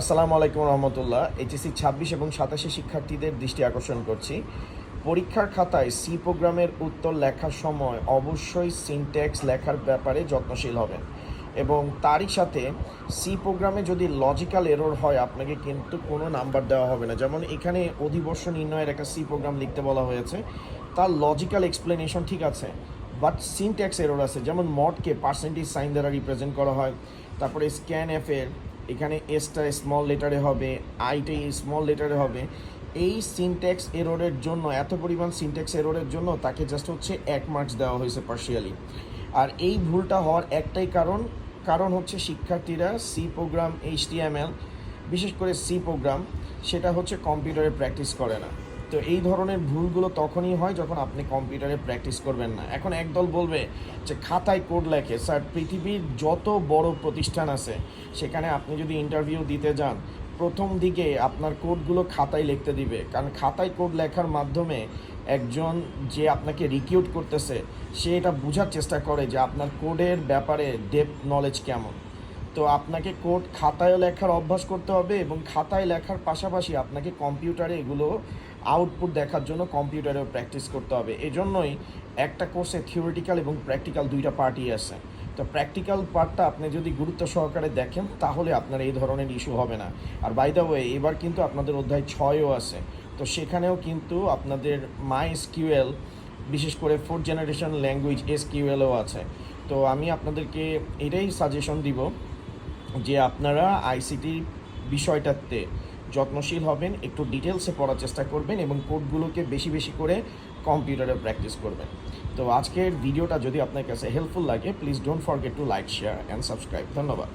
আসসালামু আলাইকুম রহমতুল্লাহ। এইচএসসি ছাব্বিশ এবং সাতাশি শিক্ষার্থীদের দৃষ্টি আকর্ষণ করছি। পরীক্ষার খাতায় সি প্রোগ্রামের উত্তর লেখার সময় অবশ্যই সিনট্যাক্স লেখার ব্যাপারে যত্নশীল হবেন এবং তারই সাথে সি প্রোগ্রামে যদি লজিক্যাল এরর হয়, আপনাকে কিন্তু কোনো নাম্বার দেওয়া হবে না। যেমন এখানে অধিবর্ষ নির্ণয়ের একটা সি প্রোগ্রাম লিখতে বলা হয়েছে। তার লজিক্যাল এক্সপ্লেনেশন ঠিক আছে, বাট সিনট্যাক্স এরর আছে। যেমন মডকে পার্সেন্টেজ সাইন দ্বারা রিপ্রেজেন্ট করা হয়, তারপরে স্ক্যান এফ এর এখানে এসটা স্মল লেটারে হবে আইটা স্মল লেটারে হবে। এই সিনটেক্স এরোরের জন্য, এত পরিমাণ সিনট্যাক্স এরোরের জন্য তাকে জাস্ট হচ্ছে এক মার্কস দেওয়া হয়েছে পার্শিয়ালি আর এই ভুলটা হওয়ার একটাই কারণ কারণ হচ্ছে শিক্ষার্থীরা সি প্রোগ্রাম এইচটিএমএল বিশেষ করে সি প্রোগ্রাম সেটা হচ্ছে কম্পিউটারে প্র্যাকটিস করে না। তো এই ধরনের ভুলগুলো তখনই হয় যখন আপনি কম্পিউটারে প্র্যাকটিস করবেন না। এখন একদল বলবে যে, খাতায় কোড লেখে। স্যার, পৃথিবীর যত বড় প্রতিষ্ঠান আছে, সেখানে আপনি যদি ইন্টারভিউ দিতে যান, প্রথম দিকে আপনার কোডগুলো খাতায় লিখতে দিবে। কারণ খাতায় কোড লেখার মাধ্যমে একজন যে আপনাকে রিক্রুট করতেছে, সে এটা বোঝার চেষ্টা করে যে আপনার কোডের ব্যাপারে ডেপ নলেজ কেমন। তো আপনাকে কোড খাতায় লেখার অভ্যাস করতে হবে এবং খাতায় লেখার পাশাপাশি আপনাকে কম্পিউটারে এগুলো আউটপুট দেখার জন্য কম্পিউটারেও প্র্যাকটিস করতে হবে। এজন্যই একটা কোর্সে থিওরিটিক্যাল এবং প্র্যাকটিক্যাল দুইটা পার্টই আছে। তো প্র্যাকটিক্যাল পার্টটা আপনি যদি গুরুত্ব সহকারে দেখেন, তাহলে আপনার এই ধরনের ইস্যু হবে না। আর বাই দ্য ওয়ে এবার কিন্তু আপনাদের অধ্যায় ছয়ও আছে। তো সেখানেও কিন্তু আপনাদের মাই এসকিউএল বিশেষ করে ফোর্থ জেনারেশন ল্যাঙ্গুয়েজ এস কিউএলও আছে। তো আমি আপনাদেরকে এটাই সাজেশন দিব যে আপনারা আইসিটি বিষয়টাতে যত্নশীল হবেন, একটু ডিটেলসে পড়ার চেষ্টা করবেন এবং কোডগুলোকে বেশি বেশি করে কম্পিউটারে প্র্যাকটিস করবেন। তো আজকের ভিডিওটা যদি আপনার কাছে হেল্পফুল লাগে please don't forget to like share and subscribe ধন্যবাদ।